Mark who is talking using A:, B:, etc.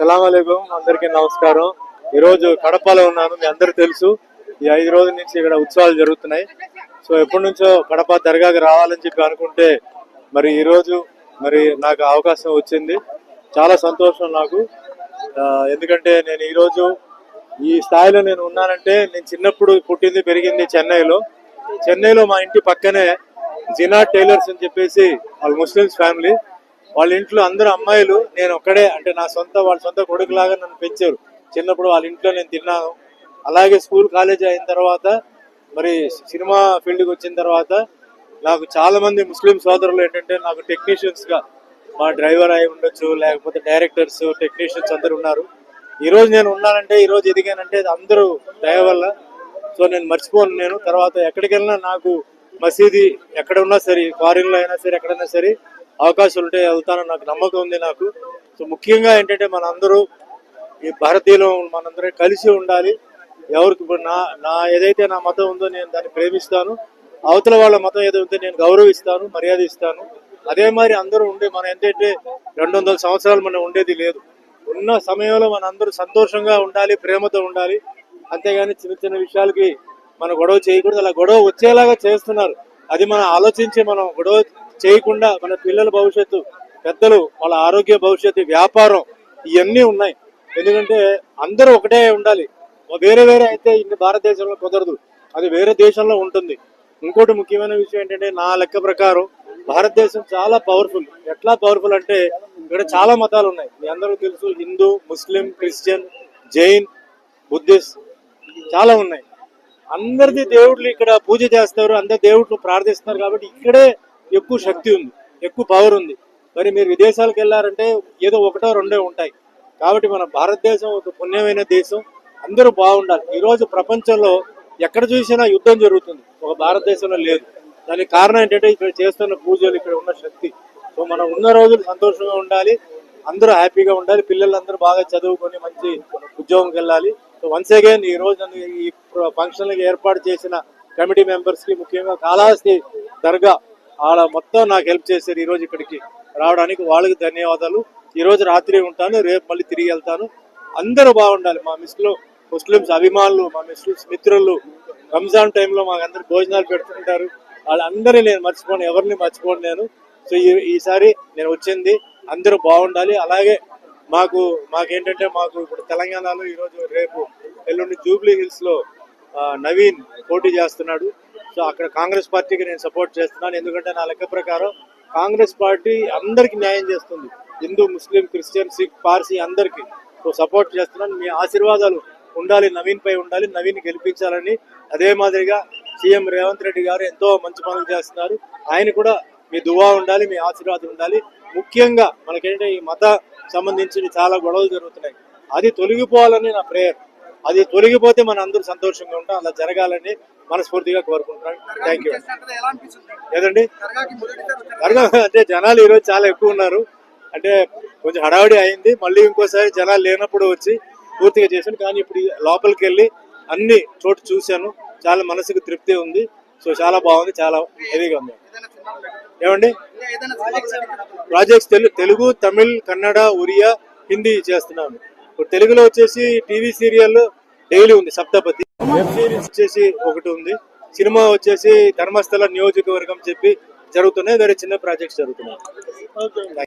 A: సలాంకం అందరికీ నమస్కారం. ఈరోజు కడపలో ఉన్నాను మీ అందరు తెలుసు. ఈ ఐదు రోజుల నుంచి ఇక్కడ ఉత్సవాలు జరుగుతున్నాయి. సో ఎప్పటి నుంచో కడప దర్గాకి రావాలని చెప్పి అనుకుంటే మరి ఈరోజు మరి నాకు అవకాశం వచ్చింది. చాలా సంతోషం నాకు. ఎందుకంటే నేను ఈరోజు ఈ స్థాయిలో నేను ఉన్నానంటే నేను చిన్నప్పుడు పుట్టింది పెరిగింది చెన్నైలో. చెన్నైలో మా ఇంటి పక్కనే జినా టైలర్స్ అని చెప్పేసి వాళ్ళ ముస్లిమ్స్ ఫ్యామిలీ. వాళ్ళ ఇంట్లో అందరూ అమ్మాయిలు నేను ఒక్కడే. అంటే నా సొంత వాళ్ళ సొంత కొడుకులాగా నన్ను పెంచారు. చిన్నప్పుడు వాళ్ళ ఇంట్లో నేను తిన్నాను. అలాగే స్కూల్ కాలేజ్ అయిన తర్వాత మరి సినిమా ఫీల్డ్కి వచ్చిన తర్వాత నాకు చాలా మంది ముస్లిం సోదరులు ఏంటంటే నాకు టెక్నీషియన్స్గా మా డ్రైవర్ అయి ఉండొచ్చు లేకపోతే డైరెక్టర్స్ టెక్నీషియన్స్ అందరు ఉన్నారు. ఈరోజు నేను ఉన్నానంటే ఈరోజు ఎదిగానంటే అది అందరూ దయ వల్ల. సో నేను మర్చిపోను నేను. తర్వాత ఎక్కడికి వెళ్ళినా నాకు మసీది ఎక్కడ ఉన్నా సరే ఫారిన్లో అయినా సరే ఎక్కడైనా సరే అవకాశాలు ఉంటే వెళ్తానని నాకు నమ్మకం ఉంది నాకు. సో ముఖ్యంగా ఏంటంటే మనందరూ ఈ భారతీయులు మనందరం కలిసి ఉండాలి. ఎవరికి ఇప్పుడు నా నా ఏదైతే నా మతం ఉందో నేను దాన్ని ప్రేమిస్తాను. అవతల వాళ్ళ మతం ఏదైతే ఉందో నేను గౌరవిస్తాను మర్యాద ఇస్తాను. అదే మరి అందరూ ఉండే మనం ఏంటంటే రెండు వందల సంవత్సరాలు మనం ఉండేది లేదు. ఉన్న సమయంలో మన అందరూ సంతోషంగా ఉండాలి ప్రేమతో ఉండాలి. అంతేగాని చిన్న చిన్న విషయాలకి మన గొడవ చేయకూడదు. అలా గొడవ వచ్చేలాగా చేస్తున్నారు. అది మనం ఆలోచించి మనం గొడవ చేయకుండా మన పిల్లల భవిష్యత్తు పెద్దలు వాళ్ళ ఆరోగ్య భవిష్యత్తు వ్యాపారం ఇవన్నీ ఉన్నాయి. ఎందుకంటే అందరూ ఒకటే ఉండాలి. వేరే వేరే అయితే ఇన్ని భారతదేశంలో కుదరదు. అది వేరే దేశంలో ఉంటుంది. ఇంకోటి ముఖ్యమైన విషయం ఏంటంటే నా లెక్క ప్రకారం భారతదేశం చాలా పవర్ఫుల్ ఎట్లా పవర్ఫుల్ అంటే ఇక్కడ చాలా మతాలు ఉన్నాయి. మీ అందరూ తెలుసు Hindu Muslim Christian Jain Buddhist చాలా ఉన్నాయి. అందరిది దేవుళ్ళు ఇక్కడ పూజ చేస్తారు. అందరి దేవుళ్ళు ప్రార్థిస్తున్నారు కాబట్టి ఇక్కడే ఎక్కువ శక్తి ఉంది ఎక్కువ పవర్ ఉంది. మరి మీరు విదేశాలకు వెళ్ళారంటే ఏదో ఒకటో రెండో ఉంటాయి. కాబట్టి మన భారతదేశం ఒక పుణ్యమైన దేశం. అందరూ బాగుండాలి. ఈరోజు ప్రపంచంలో ఎక్కడ చూసినా యుద్ధం జరుగుతుంది. ఒక భారతదేశంలో లేదు. దానికి కారణం ఏంటంటే ఇక్కడ చేస్తున్న పూజలు ఇక్కడ ఉన్న శక్తి. సో మనం ఉన్న రోజులు సంతోషంగా ఉండాలి. అందరూ హ్యాపీగా ఉండాలి. పిల్లలందరూ బాగా చదువుకొని మంచి ఉద్యోగంకి వెళ్ళాలి. సో వన్స్ అగైన్ ఈ రోజు ఈ ఫంక్షన్లకు ఏర్పాటు చేసిన కమిటీ మెంబర్స్కి ముఖ్యంగా కాళహస్తి దర్గా వాళ్ళ మొత్తం నాకు హెల్ప్ చేశారు ఈ రోజు ఇక్కడికి రావడానికి. వాళ్ళకి ధన్యవాదాలు. ఈ రోజు రాత్రి ఉంటాను రేపు మళ్ళీ తిరిగి వెళ్తాను. అందరూ బాగుండాలి. మా మిస్లో ముస్లిమ్స్ అభిమానులు మా ముస్లిమ్స్ మిత్రులు రంజాన్ టైంలో మాకు అందరు భోజనాలు పెడుతుంటారు. వాళ్ళందరినీ నేను మర్చిపోను ఎవరిని మర్చిపోను నేను. సో ఈ ఈసారి నేను వచ్చింది. అందరూ బాగుండాలి. అలాగే మాకు మాకేంటంటే మాకు ఇప్పుడు తెలంగాణలో ఈరోజు రేపు ఎల్లుండి జూబ్లీ హిల్స్లో నవీన్ పోటీ చేస్తున్నాడు. సో అక్కడ కాంగ్రెస్ పార్టీకి నేను సపోర్ట్ చేస్తున్నాను. ఎందుకంటే నా లెక్క ప్రకారం కాంగ్రెస్ పార్టీ అందరికి న్యాయం చేస్తుంది. హిందూ ముస్లిం క్రిస్టియన్ సిక్ పార్సీ అందరికి. సో సపోర్ట్ చేస్తున్నాను. మీ ఆశీర్వాదాలు ఉండాలి నవీన్ పై ఉండాలి నవీన్ గెలిపించాలని. అదే మాదిరిగా సీఎం రేవంత్ రెడ్డి గారు ఎంతో మంచి పనులు చేస్తున్నారు. ఆయన కూడా మీ దువా ఉండాలి మీ ఆశీర్వాదం ఉండాలి. ముఖ్యంగా మనకేంటంటే ఈ మత సంబంధించిన చాలా గొడవలు జరుగుతున్నాయి. అది తొలగిపోవాలని నా ప్రేయర్. అది తొలగిపోతే మన అందరూ సంతోషంగా ఉంటాం. అలా జరగాలని మనస్ఫూర్తిగా కోరుకుంటున్నాను థ్యాంక్ యూ ఏదండి. దర్గా అంటే జనాలు ఈరోజు చాలా ఎక్కువ ఉన్నారు. అంటే కొంచెం హడావిడి అయింది. మళ్ళీ ఇంకోసారి జనాలు లేనప్పుడు వచ్చి పూర్తిగా చేశాను కానీ ఇప్పుడు లోపలికి వెళ్ళి అన్ని చోటు చూశాను. చాలా మనసుకు తృప్తి ఉంది. సో చాలా బాగుంది. చాలా హెవీగా ఉంది. ఏమండి. ప్రాజెక్ట్స్ తెలుగు తెలుగు తమిళ్ కన్నడ ఒరియా హిందీ చేస్తున్నాను. ఇప్పుడు తెలుగులో వచ్చేసి టీవీ సీరియల్ డైలీ ఉంది సప్తపతి. వెబ్ సిరీస్ వచ్చేసి ఒకటి ఉంది. సినిమా వచ్చేసి ధర్మస్థల నియోజకవర్గం చెప్పి జరుగుతున్నాయి. వేరే చిన్న ప్రాజెక్ట్స్ జరుగుతున్నాయి.